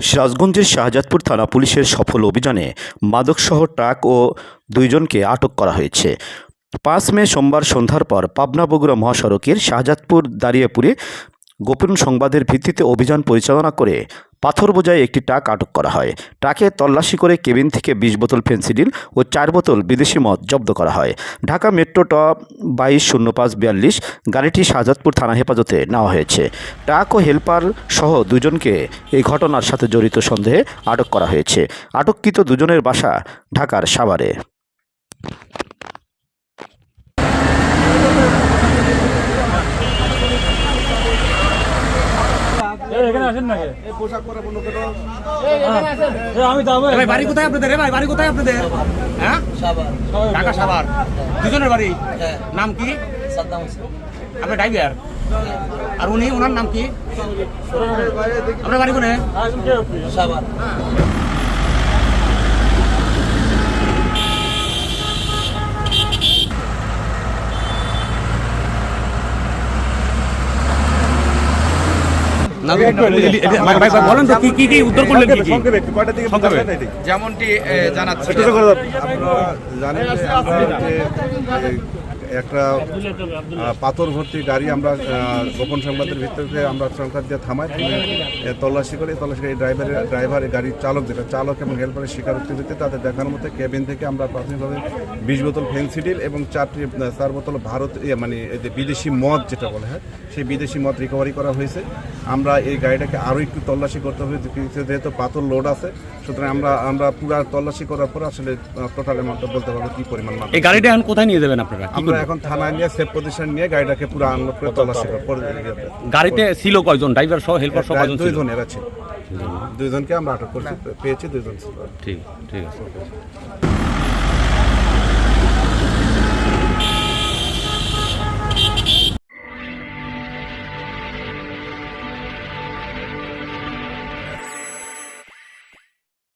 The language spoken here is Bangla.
সিরাজগঞ্জের শাহজাদপুর থানা পুলিশের সফল অভিযানে মাদকসহ ট্রাক ও দুইজনকে আটক করা হয়েছে। পাঁচ মে সোমবার সন্ধ্যার পর পাবনা বগুড়া মহাসড়কের শাহজাদপুর দাঁড়িয়েপুরে গোপন সংবাদের ভিত্তিতে অভিযান পরিচালনা করে পাথর বোঝায় একটি ট্রাক আটক করা হয়। ট্রাকে তল্লাশি করে কেবিন থেকে বিশ বোতল ফেন্সিডিল ও চার বোতল বিদেশি মদ জব্দ করা হয়। ঢাকা মেট্রো ট বাইশ শূন্য পাঁচ বিয়াল্লিশ গাড়িটি শাহজাদপুর থানা হেফাজতে নেওয়া হয়েছে। ট্রাক ও হেলপার সহ দুজনকে এই ঘটনার সাথে জড়িত সন্দেহে আটক করা হয়েছে। আটককৃত দুজনের বাসা ঢাকার সাভারে। এখানে আসেন নাকি? এই, আমি তো আমি ভাই বাড়ি কোথায় আপনাদের? রে ভাই বাড়ি কোথায় আপনাদের? হ্যাঁ? ঢাকা সাভার। দুজনের বাড়ি? নাম কি? আপনার ড্রাইভার? আর উনি ওনার নাম কি? আপনার বাড়ি কোনে? বলেন তো কি কি কি উত্তর করলেন কি কি? যেমনটি জানাচ্ছি। আপনারা জানেন যে একটা পাথর ভর্তি গাড়ি আমরা গোপন সংবাদের ভিত্তিতে আমরা সংখ্যা দিয়ে থামাই। তল্লাশি করি তল্লাশি করে ড্রাইভারের ড্রাইভার গাড়ির চালক যেটা চালক এবং হেল্পারের স্বীকারোক্তি ভিত্তিতে তাদের দেখানোর মধ্যে কেবিন থেকে আমরা প্রাথমিকভাবে বিশ বোতল ফেন্সিডিল এবং চারটি চার বোতল ভারত ইয়ে, মানে এই যে বিদেশি মদ যেটা বলে হয় সেই বিদেশি মদ রিকভারি করা হয়েছে। আমরা এই গাড়িটাকে আরও একটু তল্লাশি করতে হবে যেহেতু পাথর লোড আছে সুতরাং আমরা আমরা পুরো তল্লাশি করার পর আসলে টোটাল অ্যামাউন্টটা বলতে পারব কি পরিমাণ এই গাড়িটা এখন কোথায় নিয়ে যাবেন আপনারা? আমরা? এখন থানায় নিয়ে সেফ পজিশন নিয়ে গাড়িটাকে পুরো আনলোড করে তল্লাশি করে গাড়িতে ছিল কয়জন? ড্রাইভার সহ হেল্পার সহ কয়জন ছিল? দুইজন এরা ছিল দুইজনকে আমরা আটক করছি পেয়েছি দুইজন ছিল। ঠিক ঠিক আছে।